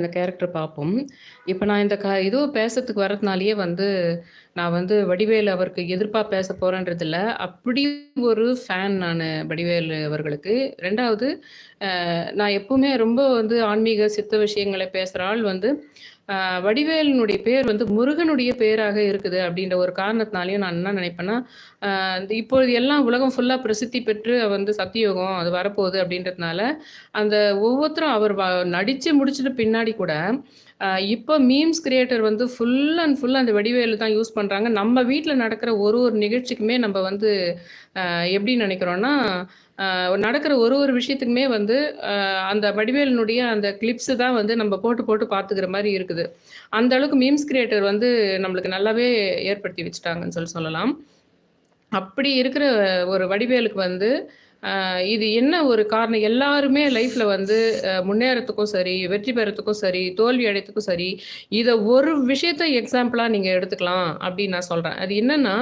இந்த கேரக்டர் பார்ப்போம். இப்போ நான் இந்த க இது பேசுறதுக்கு வரதுனாலேயே வந்து, நான் வந்து வடிவேலு அவருக்கு எதிர்ப்பாக பேச போறேன்றது அப்படி ஒரு ஃபேன் நான் வடிவேலு அவர்களுக்கு. ரெண்டாவது நான் எப்பவுமே ரொம்ப வந்து ஆன்மீக, சித்த விஷயங்களை பேசுகிற ஆள் வந்து, வடிவேலினுடைய பேர் வந்து முருகனுடைய பேராக இருக்குது அப்படின்ற ஒரு காரணத்தினாலையும் நான் என்ன நினைப்பேன்னா, இப்பொழுது எல்லாம் உலகம் ஃபுல்லா பிரசித்தி பெற்று வந்து சத்தியோகம் அது வரப்போகுது அப்படின்றதுனால, அந்த ஒவ்வொருத்தரும் அவர் வ நடிச்சு முடிச்சுட்டு பின்னாடி கூட, இப்போ மீம்ஸ் கிரியேட்டர் வந்து ஃபுல் அண்ட் ஃபுல் அந்த வடிவேலு தான் யூஸ் பண்ணுறாங்க நம்ம வீட்டில் நடக்கிற ஒரு ஒரு நிகழ்ச்சிக்குமே நம்ம வந்து எப்படி நினைக்கிறோம்னா, நடக்கிற ஒரு ஒரு விஷயத்துக்குமே வந்து அந்த வடிவேலினுடைய அந்த கிளிப்ஸு தான் வந்து நம்ம போட்டு போட்டு பார்த்துக்கிற மாதிரி இருக்குது. அந்த அளவுக்கு மீம்ஸ் கிரியேட்டர் வந்து நம்மளுக்கு நல்லாவே ஏற்படுத்தி வச்சுட்டாங்கன்னு சொல்லி சொல்லலாம். அப்படி இருக்கிற ஒரு வடிவேலுக்கு வந்து, இது என்ன ஒரு காரணம்? எல்லாருமே லைஃப்ல வந்து முன்னேறத்துக்கும் சரி, வெற்றி பெறத்துக்கும் சரி, தோல்வி அடைத்துக்கும் சரி, இதை ஒரு விஷயத்த எக்ஸாம்பிளா நீங்க எடுத்துக்கலாம் அப்படின்னு நான் சொல்றேன். அது என்னன்னா,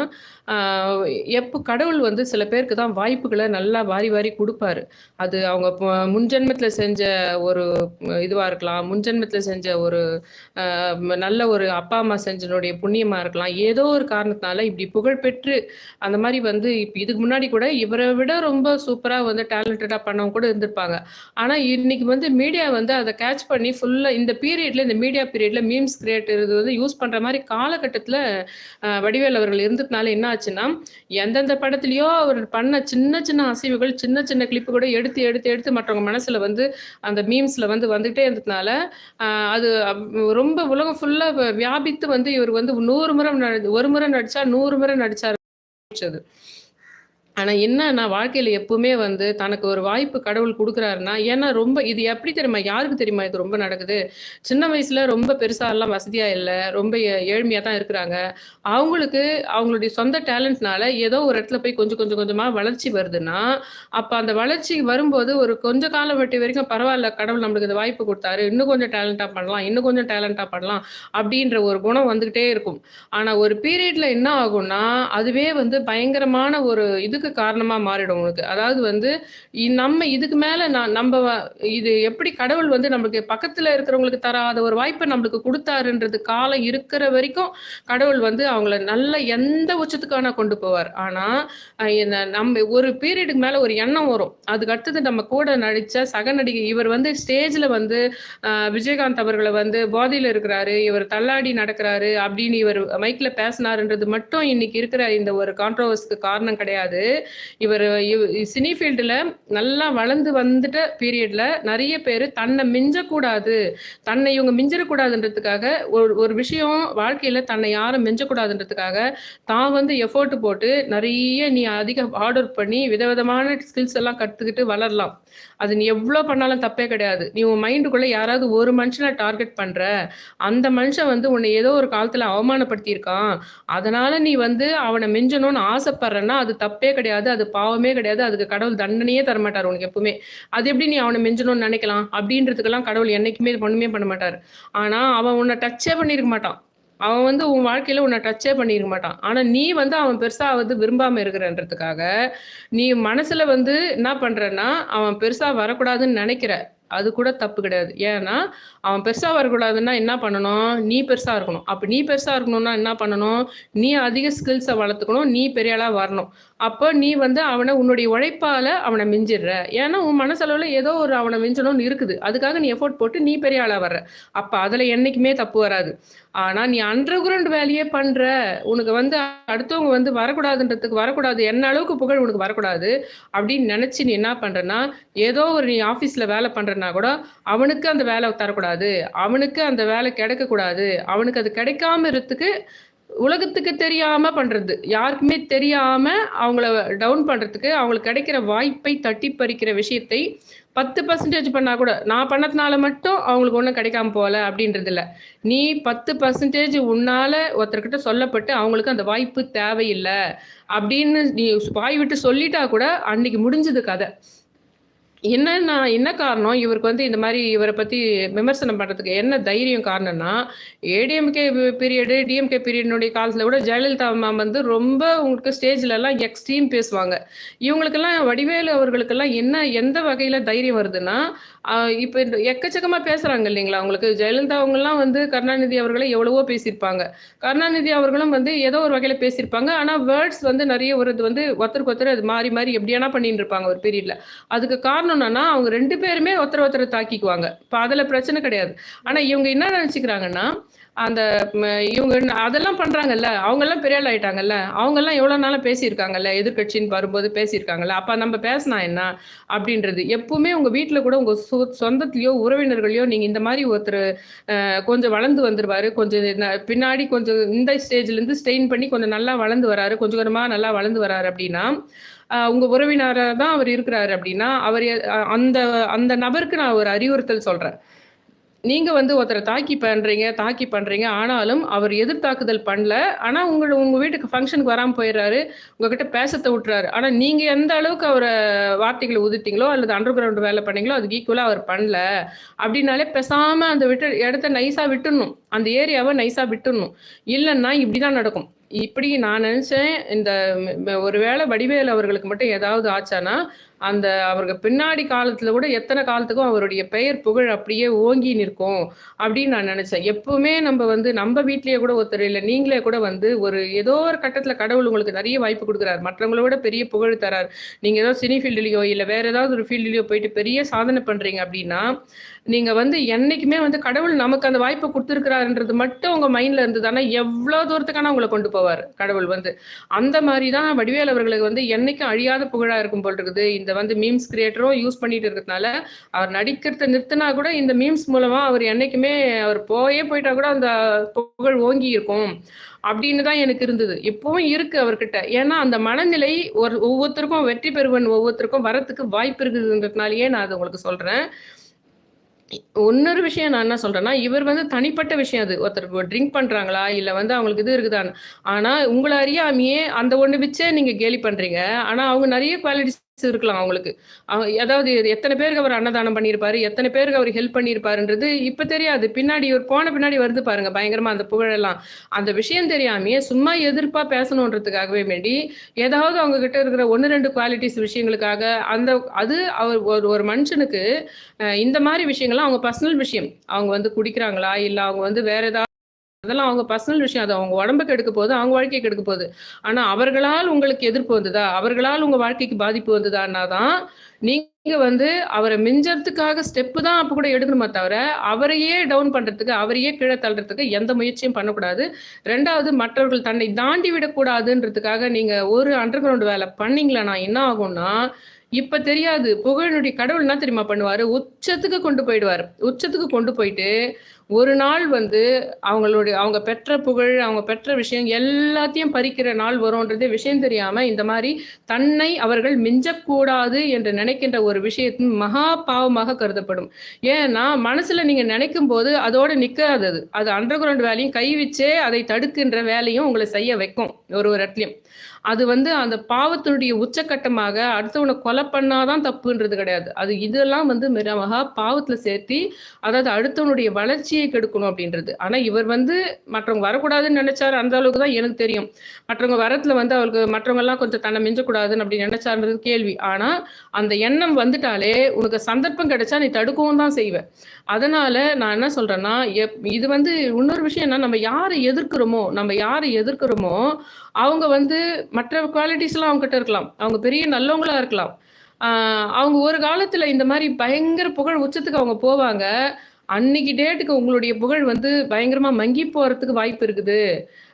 எப்போ கடவுள் வந்து சில பேருக்கு தான் வாய்ப்புகளை நல்லா வாரி வாரி கொடுப்பாரு அது அவங்க முன்ஜென்மத்தில் செஞ்ச ஒரு இதுவா இருக்கலாம். முன்ஜென்மத்தில் செஞ்ச ஒரு நல்ல ஒரு அப்பா, அம்மா செஞ்சனுடைய புண்ணியமா இருக்கலாம். ஏதோ ஒரு காரணத்தினால இப்படி புகழ் பெற்று அந்த மாதிரி வந்து இப்போ இதுக்கு முன்னாடி கூட இவரை விட ரொம்ப சூப்பராக வந்து டேலண்டடாக பண்ணவங்க கூட இருந்திருப்பாங்க. ஆனால் இன்னைக்கு வந்து மீடியா வந்து அதை கேட்ச் பண்ணி ஃபுல்லாக இந்த பீரியட்ல இந்த மீடியா பீரியட்ல மீம்ஸ் கிரியேட்டர் இது வந்து யூஸ் பண்ணுற மாதிரி காலகட்டத்தில் வடிவேல் அவர்கள் இருந்ததுனால என்ன ஆச்சுன்னா, எந்தெந்த படத்துலையோ அவர் பண்ண சின்ன சின்ன அசைவுகள், சின்ன சின்ன கிளிப்பு கூட எடுத்து எடுத்து எடுத்து மற்றவங்க மனசில் வந்து அந்த மீம்ஸில் வந்து வந்துகிட்டே இருந்ததுனால, அது ரொம்ப உலகம் ஃபுல்லாக வியாபித்து வந்து இவர் வந்து நூறு முறை ஒரு முறை நடிச்சா நூறு முறை நடிச்சாரு ஆனால் என்னன்னா, வாழ்க்கையில் எப்பவுமே வந்து தனக்கு ஒரு வாய்ப்பு கடவுள் கொடுக்குறாருன்னா ஏன்னா ரொம்ப இது எப்படி தெரியுமா? யாருக்கு தெரியுமா இது ரொம்ப நடக்குது? சின்ன வயசில் ரொம்ப பெருசாலாம் வசதியாக இல்லை ரொம்ப ஏ தான் இருக்கிறாங்க. அவங்களுக்கு அவங்களுடைய சொந்த டேலண்ட்னால ஏதோ ஒரு இடத்துல போய் கொஞ்சம் கொஞ்சம் கொஞ்சமாக வளர்ச்சி வருதுன்னா, அப்போ அந்த வளர்ச்சி வரும்போது ஒரு கொஞ்ச காலம் வட்டி வரைக்கும் பரவாயில்ல கடவுள் நம்மளுக்கு இந்த வாய்ப்பு கொடுத்தாரு இன்னும் கொஞ்சம் டேலண்ட்டாக பண்ணலாம். இன்னும் கொஞ்சம் டேலண்ட்டாக பண்ணலாம். அப்படின்ற ஒரு குணம் வந்துக்கிட்டே இருக்கும். ஆனால் ஒரு பீரியட்ல என்ன ஆகும்னா, அதுவே வந்து பயங்கரமான ஒரு இதுக்கு காரணமா மாறிடும் உனக்கு. அதாவது வந்து நம்ம இதுக்கு மேல நான் நம்ம இது எப்படி கடவுள் வந்து நம்மளுக்கு பக்கத்துல இருக்கிறவங்களுக்கு தராத ஒரு வாய்ப்பை நம்மளுக்கு கொடுத்தாருன்றது காலம் இருக்கிற வரைக்கும், கடவுள் வந்து அவங்கள நல்ல எந்த உச்சத்துக்கான கொண்டு போவார். ஆனா, என்ன நம்ம ஒரு பீரியடுக்கு மேல ஒரு எண்ணம் வரும். அதுக்கு அடுத்தது நம்ம கூட நடிச்ச சக நடிகை இவர் வந்து ஸ்டேஜ்ல வந்து விஜயகாந்த் அவர்களை வந்து போதையில இருக்கிறாரு, இவர் தள்ளாடி நடக்கிறாரு அப்படின்னு இவர் மைக்ல பேசினாருன்றது மட்டும் இன்னைக்கு இருக்கிற இந்த ஒரு கான்ட்ரவர்ஸ்க்கு காரணம் கிடையாது. இவர் சினி ஃபீல்டில் நல்லா வளர்ந்து வந்துட்ட பீரியட்ல நிறைய பேரு தன்னை மிஞ்சக்கூடாது, தன்னை இவங்க மிஞ்சிடக்கூடாதுன்றதுக்காக ஒரு ஒரு விஷயம் வாழ்க்கையில தன்னை யாரும் மிஞ்சக்கூடாதுன்றதுக்காக, தான் வந்து எஃபோர்ட் போட்டு நிறைய நீ அதிக ஹார்ட் ஒர்க் பண்ணி விதவிதமான ஸ்கில்ஸ் எல்லாம் கத்துக்கிட்டு வளரலாம். அது நீ எவ்வளோ பண்ணாலும் தப்பே கிடையாது. நீ உன் மைண்டுக்குள்ள யாராவது ஒரு மனுஷனை டார்கெட் பண்ற, அந்த மனுஷன் வந்து உன்னை ஏதோ ஒரு காலத்துல அவமானப்படுத்தியிருக்கான். அதனால நீ வந்து அவனை மிஞ்சணும்னு ஆசைப்படுறன்னா, அது தப்பே கிடையாது. அது பாவமே கிடையாது. அதுக்கு கடவுள் தண்டனையே தரமாட்டார் உனக்கு எப்பவுமே. அது எப்படி நீ அவனை மெஞ்சணும்னு நினைக்கலாம் அப்படின்றதுக்கெல்லாம் கடவுள் என்னைக்குமே ஒண்ணுமே பண்ண மாட்டாரு. ஆனா, அவன் உன்னை டச்சே பண்ணியிருக்க மாட்டான். அவன் வந்து உன் வாழ்க்கையில உன்னை டச்சே பண்ணியிருக்க மாட்டான். ஆனா, நீ வந்து அவன் பெருசா வந்து விரும்பாம இருக்கிறன்றதுக்காக, நீ மனசுல வந்து என்ன பண்றன்னா, அவன் பெருசா வரக்கூடாதுன்னு நினைக்கிற அது கூட தப்பு கிடையாது. ஏன்னா, அவன் பெருசா வரக்கூடாதுன்னா என்ன பண்ணணும்? நீ பெருசா இருக்கணும். அப்ப நீ பெருசா இருக்கணும்னா என்ன பண்ணணும்? நீ அதிக ஸ்கில்ஸை வளர்த்துக்கணும். நீ பெரிய ஆளா வரணும். அப்போ நீ வந்து அவனை உன்னுடைய உழைப்பால் அவனை மிஞ்சிடுற. ஏன்னா, உன் மனசளவில் ஏதோ ஒரு அவனை மிஞ்சணும்னு இருக்குது. அதுக்காக நீ எஃபோர்ட் போட்டு நீ பெரிய ஆளாக வர்ற. அப்போ அதில் என்றைக்குமே தப்பு வராது. ஆனால் நீ அண்டர் கிரவுண்ட் வேலையே பண்ணுற உனக்கு வந்து அடுத்தவங்க வந்து வரக்கூடாதுன்றதுக்கு வரக்கூடாது. என்ன அளவுக்கு புகழ் உனக்கு வரக்கூடாது. அப்படின்னு நினச்சி நீ என்ன பண்ணுறன்னா ஏதோ ஒரு நீ ஆஃபீஸில் வேலை பண்றன்னா கூட, அவனுக்கு அந்த வேலை தரக்கூடாது. அவனுக்கு அந்த வேலை கிடைக்கக்கூடாது. அவனுக்கு அது கிடைக்காம இருக்கிறதுக்கு உலகத்துக்கு தெரியாம பண்றது. யாருக்குமே தெரியாம அவங்கள டவுன் பண்றதுக்கு, அவங்களுக்கு கிடைக்கிற வாய்ப்பை தட்டி பறிக்கிற விஷயத்தை 10% பண்ணா கூட, நான் பண்ணதுனால மட்டும் அவங்களுக்கு ஒன்றும் கிடைக்காம போல அப்படின்றது இல்லை நீ 10% உன்னால ஒருத்தர்கிட்ட சொல்லப்பட்டு, அவங்களுக்கு அந்த வாய்ப்பு தேவையில்லை அப்படின்னு நீ வாய் விட்டு சொல்லிட்டா கூட, அன்னைக்கு முடிஞ்சது கதை என்னன்னா என்ன காரணம்? இவருக்கு வந்து இந்த மாதிரி இவரை பத்தி விமர்சனம் பண்றதுக்கு என்ன தைரியம் காரணம்னா, ஏடிஎம்கே பீரியடு, டிஎம்கே பீரியடினுடைய காலத்துல கூட ஜெயலலிதா மேம் வந்து ரொம்ப உங்களுக்கு ஸ்டேஜ்லலாம் எக்ஸ்ட்ரீம் பேசுவாங்க. இவங்களுக்கெல்லாம் வடிவேலு அவர்களுக்கெல்லாம் என்ன எந்த வகையில தைரியம் வருதுன்னா, இப்போ எக்கச்சக்கமாக எக்கச்சக்கமா பேசுறாங்க இல்லைங்களா அவங்களுக்கு ஜெயலலிதா அவங்கலாம் வந்து கருணாநிதி அவர்களை எவ்வளவோ பேசியிருப்பாங்க கருணாநிதி அவர்களும் வந்து ஏதோ ஒரு வகையில பேசியிருப்பாங்க ஆனா வேர்ட்ஸ் வந்து நிறைய ஒரு இது வந்து ஒருத்தருக்கு ஒருத்தர் அது மாறி மாறி எப்படியானா பண்ணிட்டு இருப்பாங்க ஒரு பீரியட்ல அதுக்கு காரணம் என்னன்னா அவங்க ரெண்டு பேருமே ஒருத்தர் ஒருத்தர் தாக்கிக்குவாங்க. இப்போ அதுல பிரச்சனை கிடையாது. ஆனா இவங்க என்ன நினச்சிக்கிறாங்கன்னா அந்த இவங்க என்ன- அதெல்லாம் பண்றாங்கல்ல அவங்க எல்லாம் பெரிய ஆள் ஆயிட்டாங்கல்ல அவங்க எல்லாம் எவ்வளவு பேசியிருக்காங்கல்ல எதிர்கட்சின்னு வரும்போது பேசியிருக்காங்கல்ல அப்ப நம்ம பேசினா என்ன அப்படின்றது. எப்பவுமே உங்க வீட்டுல கூட உங்க சொ- சொந்தத்திலயோ உறவினர்களையோ நீங்க இந்த மாதிரி ஒருத்தர் கொஞ்சம் வளர்ந்து வந்துருவாரு கொஞ்சம் பின்னாடி கொஞ்சம் இந்த ஸ்டேஜ்ல இருந்து ஸ்டெயின் பண்ணி கொஞ்சம் நல்லா வளர்ந்து வராரு கொஞ்சம் கொஞ்சமா நல்லா வளர்ந்து வராரு அப்படின்னா உங்க உறவினராக தான் அவர் இருக்கிறாரு அப்படின்னா அவர் அந்த அந்த நபருக்கு நான் ஒரு அறிவுறுத்தல் சொல்றேன். நீங்க வந்து ஒருத்தரை தாக்கி பண்றீங்க தாக்கி பண்றீங்க ஆனாலும் அவர் எதிர்த்தாக்குதல் பண்ணல. ஆனா உங்க உங்க வீட்டுக்கு ஃபங்க்ஷனுக்கு வராம போயிடுறாரு உங்ககிட்ட பேசத்தை விட்டுறாரு. ஆனா நீங்க எந்த அளவுக்கு அவரை வார்த்தைகளை உதித்தீங்களோ அல்லது அண்டர் கிரவுண்ட் வேலை பண்ணீங்களோ அதுக்கு ஈக்குவலா அவர் பண்ணல. அப்படின்னாலே பேசாம அந்த விட்டு இடத்த நைஸா விட்டுடணும். அந்த ஏரியாவை நைஸா விட்டுடணும். இல்லைன்னா இப்படிதான் நடக்கும். இப்படி நான் நினைச்சேன் இந்த ஒருவேளை வடிவேல் அவர்களுக்கு மட்டும் ஏதாவது ஆச்சானா அந்த அவருக்கு பின்னாடி காலத்துல கூட எத்தனை காலத்துக்கும் அவருடைய பெயர் புகழ் அப்படியே ஓங்கி நிற்கும் அப்படின்னு நான் நினைச்சேன். எப்பவுமே நம்ம வந்து நம்ம வீட்லயே கூட ஒருத்தர் இல்லை நீங்களே கூட வந்து ஒரு ஏதோ ஒரு கட்டத்துல கடவுள் உங்களுக்கு நிறைய வாய்ப்பு கொடுக்குறாரு. மற்றவங்கள விட பெரிய புகழ் தரார். நீங்க ஏதோ சினி ஃபீல்டுலயோ இல்ல வேற ஏதாவது ஒரு ஃபீல்டுலயோ போயிட்டு பெரிய சாதனை பண்றீங்க அப்படின்னா நீங்க வந்து என்னைக்குமே வந்து கடவுள் நமக்கு அந்த வாய்ப்பை கொடுத்துருக்கிறாருன்றது மட்டும் உங்க மைண்ட்ல இருந்ததுன்னா எவ்வளவு தூரத்துக்கான உங்களை கொண்டு போவார் கடவுள் வந்து. அந்த மாதிரி தான் வடிவேல் அவர்களுக்கு வந்து என்னைக்கும் அழியாத புகழா இருக்கும் போல் இருக்குது. இந்த வந்து மீம்ஸ் கிரியேட்டரும் யூஸ் பண்ணிட்டு இருக்கிறதுனால அவர் நடிக்கிறத நிறுத்தினா கூட இந்த மீம்ஸ் மூலமா அவர் என்னைக்குமே அவர் போயே போயிட்டா கூட அந்த புகழ் ஓங்கி இருக்கும். அப்படின்னு தான் எனக்கு இருந்தது. இப்பவும் இருக்கு அவர்கிட்ட. ஏன்னா அந்த மனநிலை ஒரு ஒவ்வொருத்தருக்கும் வெற்றி பெறுவன் ஒவ்வொருத்தருக்கும் வரத்துக்கு வாய்ப்பு இருக்குதுன்றதுனாலயே நான் அதை உங்களுக்கு சொல்றேன். இன்னொரு விஷயம் நான் என்ன சொல்றேன்னா இவர் வந்து தனிப்பட்ட விஷயம் அது. ஒருத்தர் ட்ரிங்க் பண்றாங்களா இல்ல வந்து அவங்களுக்கு இது இருக்குதான்னு. ஆனா உங்களை அறியாமையே அந்த ஒண்ணு வச்சே நீங்க கேலி பண்றீங்க. ஆனா அவங்க நிறைய குவாலிட்டிஸ் இருக்கலாம் அவங்களுக்கு. அதாவது எத்தனை பேருக்கு அவர் அன்னதானம் பண்ணியிருப்பாரு எத்தனை பேருக்கு அவர் ஹெல்ப் பண்ணியிருப்பாருன்றது இப்ப தெரியாது. பின்னாடி இவர் போன பின்னாடி வருது பாருங்க பயங்கரமா அந்த புகழெல்லாம். அந்த விஷயம் தெரியாமையே சும்மா எதிர்ப்பா பேசணுன்றதுக்காகவே வேண்டி ஏதாவது அவங்க கிட்ட இருக்கிற ஒன்று ரெண்டு குவாலிட்டிஸ் விஷயங்களுக்காக அந்த அது அவர் ஒரு ஒரு மனுஷனுக்கு இந்த மாதிரி விஷயங்கள்லாம் அவங்க பர்சனல் விஷயம். அவங்க வந்து குடிக்கிறாங்களா இல்லை அவங்க வந்து வேற ஏதாவது அதெல்லாம் அவங்க பர்சனல் விஷயம். அது அவங்க உடம்புக்கு எடுக்க போகுது அவங்க வாழ்க்கைக்கு எடுக்க போகுது. ஆனா அவர்களால் உங்களுக்கு எதிர்ப்பு வந்ததா? அவர்களால் உங்க வாழ்க்கைக்கு பாதிப்பு வந்ததான்னா தான் நீங்க வந்து அவரை மிஞ்சறதுக்காக ஸ்டெப்பு தான் அப்ப கூட எடுக்கணுமே தவிர அவரையே டவுன் பண்றதுக்கு அவரையே கீழே தள்ளுறதுக்கு எந்த முயற்சியும் பண்ணக்கூடாது. ரெண்டாவது மற்றவர்கள் தன்னை தாண்டி விடக்கூடாதுன்றதுக்காக நீங்க ஒரு அண்டர் கிரவுண்ட் வேலை பண்ணீங்களா என்ன ஆகும்னா இப்ப தெரியாது புகழனுடைய கடவுள் என்ன தெரியுமா பண்ணுவாரு? உச்சத்துக்கு கொண்டு போயிடுவாரு. உச்சத்துக்கு கொண்டு போயிட்டு ஒரு நாள் வந்து அவங்களுடைய அவங்க பெற்ற புகழ் அவங்க பெற்ற விஷயம் எல்லாத்தையும் பறிக்கிற நாள் வரும்ன்றது விஷயம் தெரியாம இந்த மாதிரி தன்னை அவர்கள் மிஞ்சக்கூடாது என்று நினைக்கின்ற ஒரு விஷயத்தின் மகா பாவமாக கருதப்படும். ஏன்னா மனசுல நீங்க நினைக்கும் போது அதோட நிற்காதது. அது அண்டர் கிரவுண்ட் வேலையும் கைவிச்சே அதை தடுக்கின்ற வேலையும் உங்களை செய்ய வைக்கும் ஒரு ஒரு இடத்துலயும். அது வந்து அந்த பாவத்தினுடைய உச்சக்கட்டமாக அடுத்தவனை கொலை பண்ணாதான் தப்புன்றது கிடையாது. அது இதெல்லாம் வந்து மிக மகா பாவத்துல சேர்த்தி அதாவது அடுத்தவனுடைய வளர்ச்சி வளர்ச்சியை கெடுக்கணும் அப்படின்றது. ஆனா இவர் வந்து மற்றவங்க வரக்கூடாதுன்னு நினைச்சாரு அந்த அளவுக்கு தான் எனக்கு தெரியும். மற்றவங்க வரத்துல வந்து அவருக்கு மற்றவங்க எல்லாம் கொஞ்சம் தன்னை மிஞ்சக்கூடாதுன்னு அப்படி நினைச்சாருன்றது கேள்வி. ஆனா அந்த எண்ணம் வந்துட்டாலே உனக்கு சந்தர்ப்பம் கிடைச்சா நீ தடுக்கவும் தான் செய்வ. அதனால நான் என்ன சொல்றேன்னா எப்- இது வந்து இன்னொரு விஷயம் என்ன நம்ம யாரை எதிர்க்கிறோமோ நம்ம யாரை எதிர்க்கிறோமோ அவங்க வந்து மற்ற குவாலிட்டிஸ் எல்லாம் அவங்க கிட்ட இருக்கலாம். அவங்க பெரிய நல்லவங்களா இருக்கலாம். அவங்க ஒரு காலத்துல இந்த மாதிரி பயங்கர புகழ் உச்சத்துக்கு அவங்க போவாங்க. அன்னைக்கு டேட்டுக்கு உங்களுடைய புகழ் வந்து பயங்கரமா மங்கி போறதுக்கு வாய்ப்பு இருக்குது.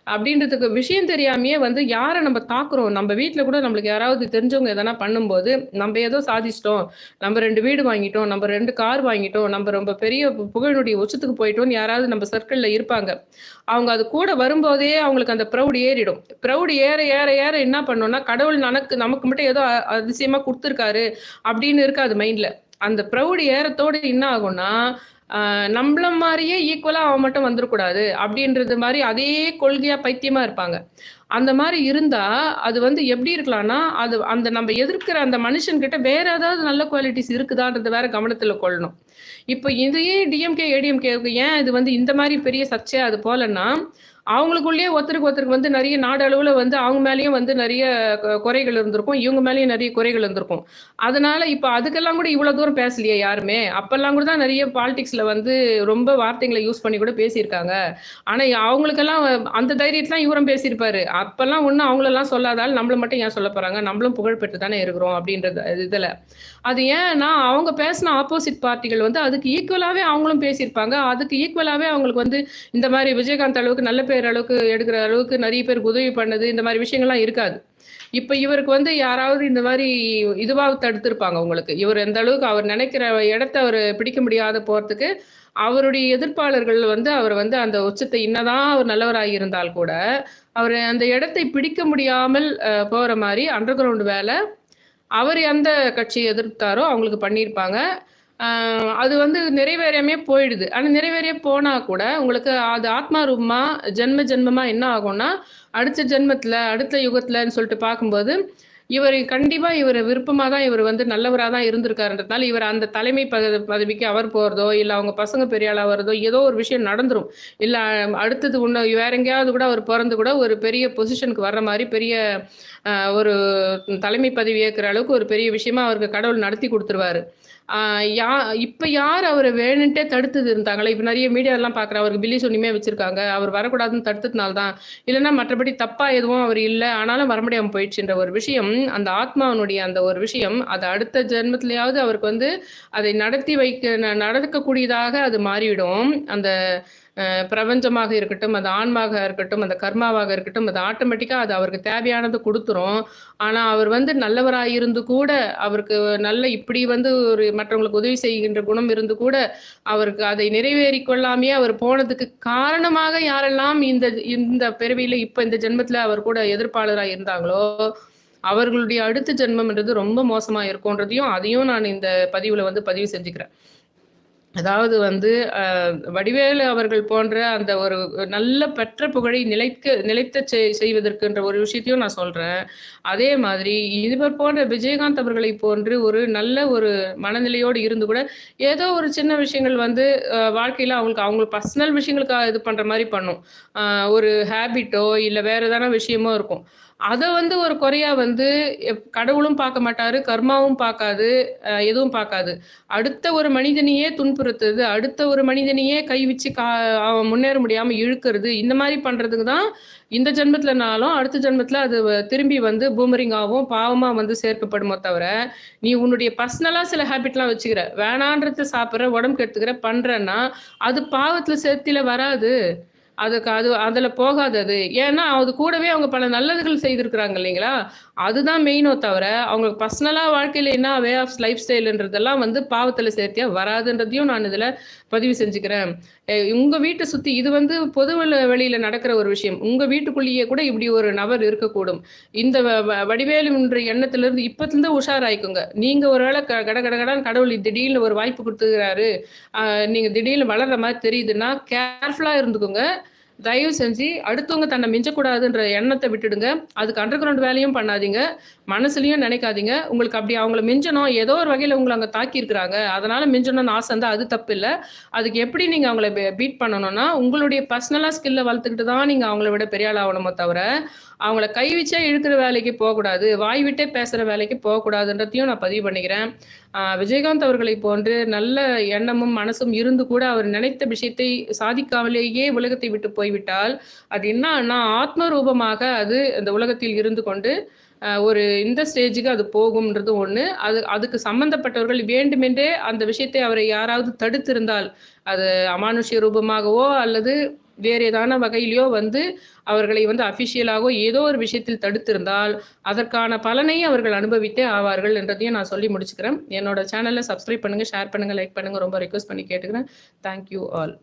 அப்படின்றதுக்கு விஷயம் தெரியாமையே வந்து யாரை நம்ம தாக்குறோம்? நம்ம வீட்டில் கூட நம்மளுக்கு யாராவது தெரிஞ்சவங்க எதனா பண்ணும்போது நம்ம ஏதோ சாதிச்சிட்டோம். நம்ம ரெண்டு வீடு வாங்கிட்டோம். நம்ம ரெண்டு கார் வாங்கிட்டோம். நம்ம ரொம்ப பெரிய புகழுடைய புகழினுடைய உச்சத்துக்கு போயிட்டோம்னு யாராவது நம்ம சர்க்கிளில் இருப்பாங்க. அவங்க அது கூட வரும்போதே அவங்களுக்கு அந்த ப்ரௌடு ஏறிடும். ப்ரௌடு ஏற ஏற ஏற என்ன பண்ணோம்னா கடவுள் நமக்கு நமக்கு மட்டும் ஏதோ அதிசயமாக அதிசயமா கொடுத்துருக்காரு அப்படின்னு இருக்காது மைண்ட்ல அந்த ப்ரௌடு ஏறத்தோடு என்ன ஆகும்னா நம்மள மாதிரியே ஈக்குவலாக அவன் மட்டும் வந்துடக்கூடாது அப்படின்றது மாதிரி அதே கொள்கையாக பைத்தியமாக இருப்பாங்க. அந்த மாதிரி இருந்தால் அது வந்து எப்படி இருக்கலாம்னா அது அந்த நம்ம எதிர்க்கிற அந்த மனுஷன்கிட்ட வேற ஏதாவது நல்ல குவாலிட்டிஸ் இருக்குதான்றது வேற கவனத்தில் கொள்ளணும். இப்போ இதையே டிஎம்கே ஏடிஎம்கே ஏன் இது வந்து இந்த மாதிரி பெரிய சர்ச்சையாக அது போலன்னா அவங்களுக்குள்ளேயே ஒருத்தருக்கு ஒருத்தருக்கு வந்து நிறைய நாடு அளவில் வந்து அவங்க மேலேயும் வந்து நிறைய குறைகள் இருந்திருக்கும். இவங்க மேலேயும் நிறைய குறைகள் இருந்திருக்கும். அதனால இப்போ அதுக்கெல்லாம் கூட இவ்வளோ தூரம் பேசலையே யாருமே? அப்பெல்லாம் கூட தான் நிறைய பாலிடிக்ஸில் வந்து ரொம்ப வார்த்தைகளை யூஸ் பண்ணி கூட பேசியிருக்காங்க. ஆனால் அவங்களுக்கெல்லாம் அந்த தைரியத்தெலாம் இவரும் பேசியிருப்பாரு. அப்பெல்லாம் ஒன்றும் அவங்களெல்லாம் சொல்லாதால் நம்மள மட்டும் ஏன் சொல்ல போகிறாங்க நம்மளும் புகழ்பெற்று தானே இருக்கிறோம் அப்படின்றது இதில். அது ஏன்னா அவங்க பேசின ஆப்போசிட் பார்ட்டிகள் வந்து அதுக்கு ஈக்குவலாகவே அவங்களும் பேசியிருப்பாங்க. அதுக்கு ஈக்குவலாகவே அவங்களுக்கு வந்து இந்த மாதிரி விஜயகாந்த் அளவுக்கு நல்ல பேர் அளவுக்கு எடுக்கிற அளவுக்கு நிறைய பேருக்கு உதவி பண்ணது இந்த மாதிரி விஷயங்கள்லாம் இருக்காது. இப்ப இவருக்கு வந்து யாராவது இந்த மாதிரி இதுவாக தடுத்திருப்பாங்க உங்களுக்கு இவர் எந்த அளவுக்கு அவர் நினைக்கிற இடத்த அவர் பிடிக்க முடியாத போறதுக்கு அவருடைய எதிர்ப்பாளர்கள் வந்து அவர் வந்து அந்த உச்சத்தை இன்னதான் அவர் நல்லவராக இருந்தால் கூட அவர் அந்த இடத்தை பிடிக்க முடியாமல் போற மாதிரி அண்டர் கிரவுண்ட் வேலை அவர் எந்த கட்சியை எதிர்த்தாரோ அவங்களுக்கு பண்ணியிருப்பாங்க. அது வந்து நிறைவேறியமே போயிடுது. ஆனால் நிறைவேறிய போனால் கூட உங்களுக்கு அது ஆத்மா ரூபமா ஜென்ம ஜென்மமா என்ன ஆகும்னா அடுத்த ஜென்மத்தில் அடுத்த யுகத்தில்னு சொல்லிட்டு பார்க்கும்போது இவர் கண்டிப்பாக இவர் விருப்பமாக தான் இவர் வந்து நல்லவராக தான் இருந்திருக்காருன்றதுனால இவர் அந்த தலைமை பதவிக்கு அவர் போகிறதோ இல்லை அவங்க பசங்க பெரிய ஆளாக வரதோ ஏதோ ஒரு விஷயம் நடந்துரும். இல்லை அடுத்தது ஒன்று வேற எங்கேயாவது கூட அவர் பிறந்து கூட ஒரு பெரிய பொசிஷனுக்கு வர்ற மாதிரி பெரிய ஒரு தலைமை பதவி ஏற்கிற அளவுக்கு ஒரு பெரிய விஷயமா அவருக்கு கடவுள் நடத்தி கொடுத்துருவாரு. யா இப்போ யார் அவரை வேணுன்ட்டே தடுத்தது இருந்தாங்களே? இப்போ நிறைய மீடியாலாம் பார்க்குறேன் அவருக்கு பில்லி சொன்னியுமே வச்சுருக்காங்க. அவர் வரக்கூடாதுன்னு தடுத்ததுனால தான் இல்லைன்னா மற்றபடி தப்பாக எதுவும் அவர் இல்லை. ஆனாலும் வர முடியாமல் போயிடுச்சுன்ற ஒரு விஷயம் அந்த ஆத்மாவனுடைய அந்த ஒரு விஷயம் அது அடுத்த ஜென்மத்திலேயாவது அவருக்கு வந்து அதை நடத்தி வைக்க நடக்கக்கூடியதாக அது மாறிவிடும். அந்த பிரபஞ்சமாக இருக்கட்டும் அது ஆன்மாக இருக்கட்டும் அந்த கர்மாவாக இருக்கட்டும் அது ஆட்டோமேட்டிக்காக அது அவருக்கு தேவையானது கொடுத்துரும். ஆனால் அவர் வந்து நல்லவராக இருந்து கூட அவருக்கு நல்ல இப்படி வந்து ஒரு மற்றவங்களுக்கு உதவி செய்கின்ற குணம் இருந்து கூட அவருக்கு அதை நிறைவேறி கொள்ளாமையே அவர் போனதுக்கு காரணமாக யாரெல்லாம் இந்த இந்த பிறவியில் இப்போ இந்த ஜென்மத்தில் அவர் கூட எதிர்ப்பாளராக இருந்தாங்களோ அவர்களுடைய அடுத்த ஜென்மம்ன்றது ரொம்ப மோசமாக இருக்கும்ன்றதையும் அதையும் நான் இந்த பதிவில் வந்து பதிவு செஞ்சுக்கிறேன். அதாவது வந்து வடிவேலு அவர்கள் போன்ற அந்த ஒரு நல்ல பெற்ற புகழை நிலைக்க நிலைத்த செய்வதற்குன்ற ஒரு விஷயத்தையும் நான் சொல்றேன். அதே மாதிரி இவர் போன்ற விஜயகாந்த் அவர்களை போன்று ஒரு நல்ல ஒரு மனநிலையோடு இருந்து கூட ஏதோ ஒரு சின்ன விஷயங்கள் வந்து வாழ்க்கையில அவங்களுக்கு அவங்க பர்சனல் விஷயங்களுக்காக இது பண்ற மாதிரி பண்ணும். ஒரு ஹேபிட்டோ இல்லை வேற எதான விஷயமோ இருக்கும். அதை வந்து ஒரு குறையா வந்து கடவுளும் பார்க்க மாட்டாரு கர்மாவும் பார்க்காது எதுவும் பார்க்காது. அடுத்த ஒரு மனிதனையே துன்புறுத்துறது அடுத்த ஒரு மனிதனையே கை வச்சு கா அவன் முன்னேற முடியாம இழுக்கிறது இந்த மாதிரி பண்றதுக்கு தான் இந்த ஜென்மத்துலனாலும் அடுத்த ஜென்மத்துல அது திரும்பி வந்து பூமரிங்காகவும் பாவமா வந்து சேர்க்கப்படுமோ தவிர நீ உன்னுடைய பர்சனலா சில ஹேபிட்லாம் வச்சுக்கிற வேணான்றத சாப்பிட்ற உடம்பு கெடுத்துக்கிற பண்றன்னா அது பாவத்துல சேர்த்தில வராது. அதுக்கு அது அதில் போகாதது ஏன்னா அது கூடவே அவங்க பல நல்லதுகள் செய்திருக்கிறாங்க இல்லைங்களா? அதுதான் மெயினோ தவிர அவங்க பர்சனலாக வாழ்க்கையில் என்ன வே ஆஃப் லைஃப் ஸ்டைலுன்றதெல்லாம் வந்து பாவத்தில் சேர்த்தியா வராதுன்றதையும் நான் இதில் பதிவு செஞ்சுக்கிறேன். உங்கள் வீட்டை சுற்றி இது வந்து பொது வெளியில் நடக்கிற ஒரு விஷயம். உங்கள் வீட்டுக்குள்ளேயே கூட இப்படி ஒரு நபர் இருக்கக்கூடும். இந்த வடிவேலுன்ற எண்ணத்துலேருந்து இப்போத்துலேருந்து உஷாராயிக்குங்க. நீங்கள் ஒரு வேளை கட கட கடன் கடவுள் திடீர்னு ஒரு வாய்ப்பு கொடுத்துக்கிறாரு. நீங்கள் திடீர்னு வளர்ற மாதிரி தெரியுதுன்னா கேர்ஃபுல்லாக இருந்துக்கோங்க. தயவு செஞ்சு அடுத்தவங்க தன்னை மிஞ்சக்கூடாதுன்ற எண்ணத்தை விட்டுடுங்க. அதுக்கு அண்டர் கிரவுண்ட் வேலையும் பண்ணாதீங்க. மனசுலையும் நினைக்காதீங்க. உங்களுக்கு அப்படி அவங்கள மிஞ்சணும். ஏதோ ஒரு வகையில் உங்களை அங்கே தாக்கியிருக்கிறாங்க. அதனால் மிஞ்சணும்னு ஆசை இருந்தால் அது தப்பு இல்லை அதுக்கு எப்படி நீங்கள் அவங்கள பீட் பண்ணணும்னா உங்களுடைய பர்சனலாக ஸ்கில்லை வளர்த்துக்கிட்டு தான் நீங்கள் அவங்கள விட பெரிய ஆள் ஆகணுமோ தவிர அவங்கள கை வச்சே இழுக்கிற வேலைக்கு போகக்கூடாது. வாய் விட்டே பேசுகிற வேலைக்கு போகக்கூடாதுன்றதையும் நான் பதிவு பண்ணிக்கிறேன். விஜயகாந்த் அவர்களை போன்று நல்ல எண்ணமும் மனசும் இருந்து கூட அவர் நினைத்த விஷயத்தை சாதிக்காமலேயே உலகத்தை விட்டு போய்விட்டால் அது என்னன்னா ஆத்ம ரூபமாக அது அந்த உலகத்தில் இருந்து கொண்டு ஒரு இந்த ஸ்டேஜுக்கு அது போகும்ன்றது ஒன்று அது அதுக்கு சம்பந்தப்பட்டவர்கள் வேண்டுமென்றே அந்த விஷயத்தை அவரை யாராவது தடுத்திருந்தால் அது அமானுஷ்ய ரூபமாகவோ அல்லது வேறு ஏதான வகையிலையோ வந்து அவர்களை வந்து அஃபிஷியலாகவோ ஏதோ ஒரு விஷயத்தில் தடுத்திருந்தால் அதற்கான பலனை அவர்கள் அனுபவித்தே ஆவார்கள் என்றதையும் நான் சொல்லி முடிச்சுக்கிறேன். என்னோட சேனலை சப்ஸ்கிரைப் பண்ணுங்கள் ஷேர் பண்ணுங்கள் லைக் பண்ணுங்கள் ரொம்ப ரெக்வஸ்ட் பண்ணி கேட்டுக்கிறேன். Thank you all